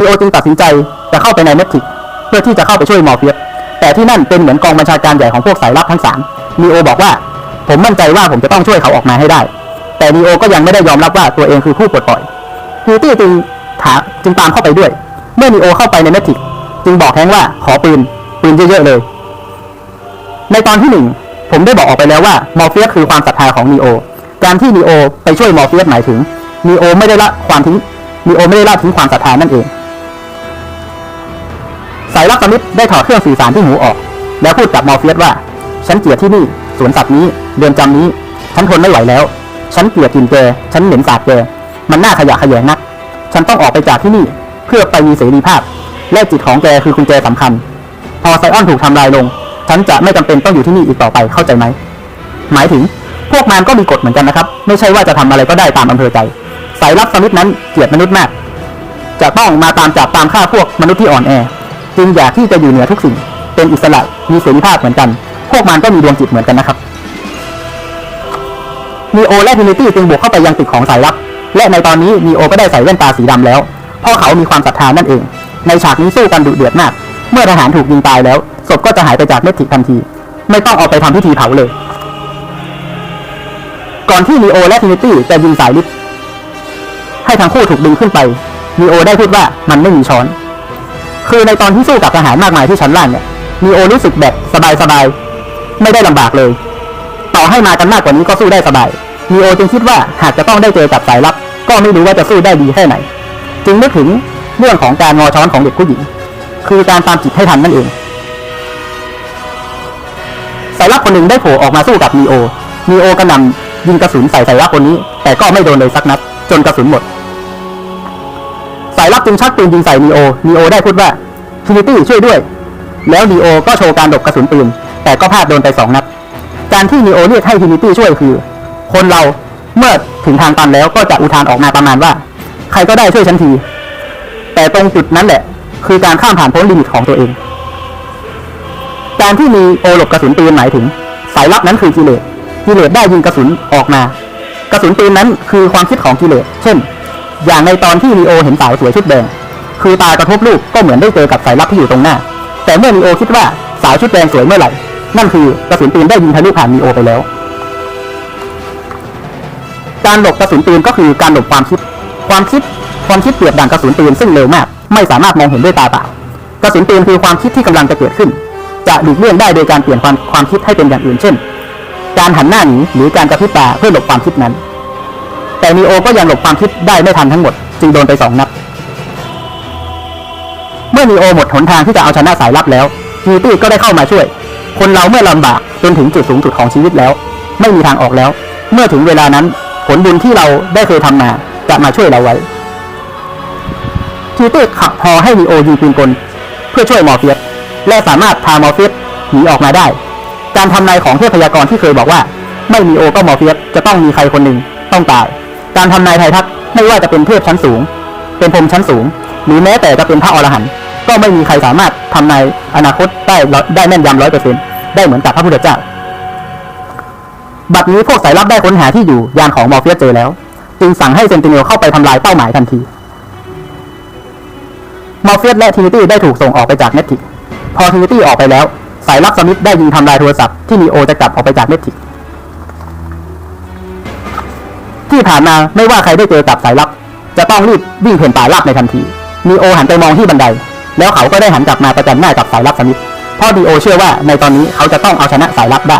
นีโอจึงตัดสินใจจะเข้าไปในเมทริกเพื่อที่จะเข้าไปช่วยมอร์เฟียสแต่ที่นั่นเป็นเหมือนกองบัญชาการใหญ่ของพวกสายลับทั้งสามนีโอบอกว่า ผมมั่นใจว่าผมจะต้องช่วยเขาออกมาให้ได้ แต่นีโอก็ยังไม่ได้ยอมรับว่าตัวเองคือผู้ปลดปล่อยฮิวตี้จึงถาจึงตามเข้าไปด้วย เมื่อนีโอเข้าไปในเมทริกจึงบอกแฮงว่าขอปืนปืนเยอะๆเลย ในตอนที่หนึ่งผมได้บอกออกไปแล้วว่ามอร์เฟียสคือความศรัทธาของนีโอ การที่นีโอไปช่วยมอร์เฟียสหมายถึงนีโอไม่ได้ละความทิ้งนีโอไม่ได้ละทิ้งความศรัทธานั่นเอง สายลับสมิธได้ถอดเครื่องสื่อสารที่หูออก แล้วพูดกับมอร์เฟียสว่า ฉันเกลียดที่นี่สวนสัตว์นี้เรือนจำนี้ ฉันทนไม่ไหวแล้ว ฉันเกลียดกลินแกฉันเหม็นสาบแกมันน่าขยะแขยงนัก ฉันต้องออกไปจากที่นี่เพื่อไปมีเสรีภาพ และจิตของแกคือกุญแจสำคัญ พอไซออนถูกทำลายลง ฉันจะไม่จำเป็นต้องอยู่ที่นี่อีกต่อไปเข้าใจไหมหมายถึงพวกมันก็มีกฎเหมือนกันนะครับ ไม่ใช่ว่าจะทำอะไรก็ได้ตามอำเภอใจสายลับสมิธนั้นเกลียดมนุษย์มาก จะต้องมาตามจับตามฆ่าพวกมนุษย์ที่อ่อนแอ จึงอยากที่จะอยู่เหนือทุกสิ่ง เป็นอิสระมีเสรีภาพเหมือนกัน พวกมันก็มีดวงจิตเหมือนกันนะครับนีโอและทินิตี้จึงบุกเข้าไปยังตึกของสายลับ และในตอนนี้นีโอก็ได้ใส่แว่นตาสีดำแล้วเพราะเขามีความศรัทธานั่นเอง ในฉากนี้สู้กันดุเดือดมาก เมื่อทหารถูกยิงตายแล้วศพก็จะหายไปจากเมทิกทันที ไม่ต้องเอาไปทำพิธีเผาเลย ก่อนที่นีโอและทินิตี้จะยิงสายลิฟต์ให้ทั้งคู่ถูกดึงขึ้นไปนีโอได้พูดว่ามันไม่มีช้อน คือในตอนที่สู้กับทหารมากมายที่ชั้นล่างเนี่ยนีโอรู้สึกแบบสบายๆไม่ได้ลำบากเลย ต่อให้มากันมากกว่านี้ก็สู้ได้สบายนีโอจึงคิดว่าหากจะต้องได้เจอกับสายลับ ก็ไม่รู้ว่าจะสู้ได้ดีแค่ไหน จึงนึกถึงเรื่องของการงอช้อนของเด็กผู้หญิง คือการตามจิตให้ทันนั่นเองสายลับคนหนึ่งได้โผล่ออกมาสู้กับนีโอนีโอกระหน่ำยิงกระสุนใส่สายลับคนนี้ แต่ก็ไม่โดนเลยสักนัด จนกระสุนหมด สายลับจึงชักปืนยิงใส่นีโอนีโอได้พูดว่าทินิตี้ช่วยด้วย แล้วนีโอก็โชว์การหลบกระสุนปืน แต่ก็พลาดโดนไปสองนัด การที่นีโอเรียกให้ทินิตี้ช่วยคือ คนเราเมื่อถึงทางตันแล้วก็จะอุทานออกมาประมาณว่า ใครก็ได้ช่วยฉันที แต่ตรงจุดนั้นแหละ คือการข้ามผ่านพ้นลิมิตของตัวเอง การที่มีโอหลบกระสุนปืนหมายถึง สายลับนั้นคือกิเลสกิเลสได้ยิงกระสุนออกมา กระสุนปืนนั้นคือความคิดของกิเลส เช่น อย่างในตอนที่ลีโอเห็นสาวสวยชุดแดง คือตากระทบลูกก็เหมือนได้เจอกับสายลับที่อยู่ตรงหน้า แต่เมื่อลีโอคิดว่าสาวชุดแดงสวยเมื่อไหร่ นั่นคือกระสุนปืนได้ยิงทะลุผ่านลีโอไปแล้ว การหลบกระสุนปืนก็คือการหลบความคิด ความคิด ความคิดเปรียบดังกระสุนปืนซึ่งเร็วมาก ไม่สามารถมองเห็นด้วยตาเปล่ากระสุนปืนคือความคิดที่กำลังจะเกิดขึ้น จะหลีกเลี่ยงได้โดยการเปลี่ยนความความคิดให้เป็นอย่างอื่นเช่น การหันหน้าหนีหรือการกระพริบตาเพื่อหลบความคิดนั้น แต่นีโอก็ยังหลบความคิดได้ไม่ทันทั้งหมด จึงโดนไปสองนัด เมื่อนีโอหมดหนทางที่จะเอาชนะสายลับแล้วฮีตี้ก็ได้เข้ามาช่วย คนเราเมื่อลำบากจนถึงจุดสูงสุดของชีวิตแล้ว ไม่มีทางออกแล้ว เมื่อถึงเวลานั้น ผลบุญที่เราได้เคยทำมาจะมาช่วยเราไว้ฮีตี้ขับพอให้นีโอยิงปืนกล เพื่อช่วยมอร์เฟียสและสามารถพามอร์เฟียสหนีออกมาได้ การทำนายของเทพยากรที่เคยบอกว่า ไม่มีโอก็มอร์เฟียสจะต้องมีใครคนหนึ่งต้องตาย การทำนายไทยทักไม่ว่าจะเป็นเทพชั้นสูง เป็นพรมชั้นสูง หรือแม้แต่จะเป็นพระอรหันต์ก็ไม่มีใครสามารถทำนายอนาคตได้ได้แม่นยำร้อยเปอร์เซ็นต์ได้เหมือนกับพระพุทธเจ้า บัดนี้พวกสายลับได้ค้นหาที่อยู่ยานของมอร์เฟียสเจอแล้ว จึงสั่งให้เซนติเนลเข้าไปทำลายเป้าหมายทันทีมอร์เฟียสและทินิตี้ได้ถูกส่งออกไปจากเมทิกพอทินิตี้ออกไปแล้ว สายลับสมิธได้ยิงทำลายโทรศัพท์ที่นีโอจะกลับออกไปจากเมทิก ที่ผ่านมาไม่ว่าใครได้เจอกับสายลับ จะต้องรีบวิ่งเพ่นป่าลับในทันทีมีโอหันไปมองที่บันได แล้วเขาก็ได้หันกลับมาประจันหน้ากับสายลับสมิธเพราะดีโอเชื่อว่าในตอนนี้เขาจะต้องเอาชนะสายลับได้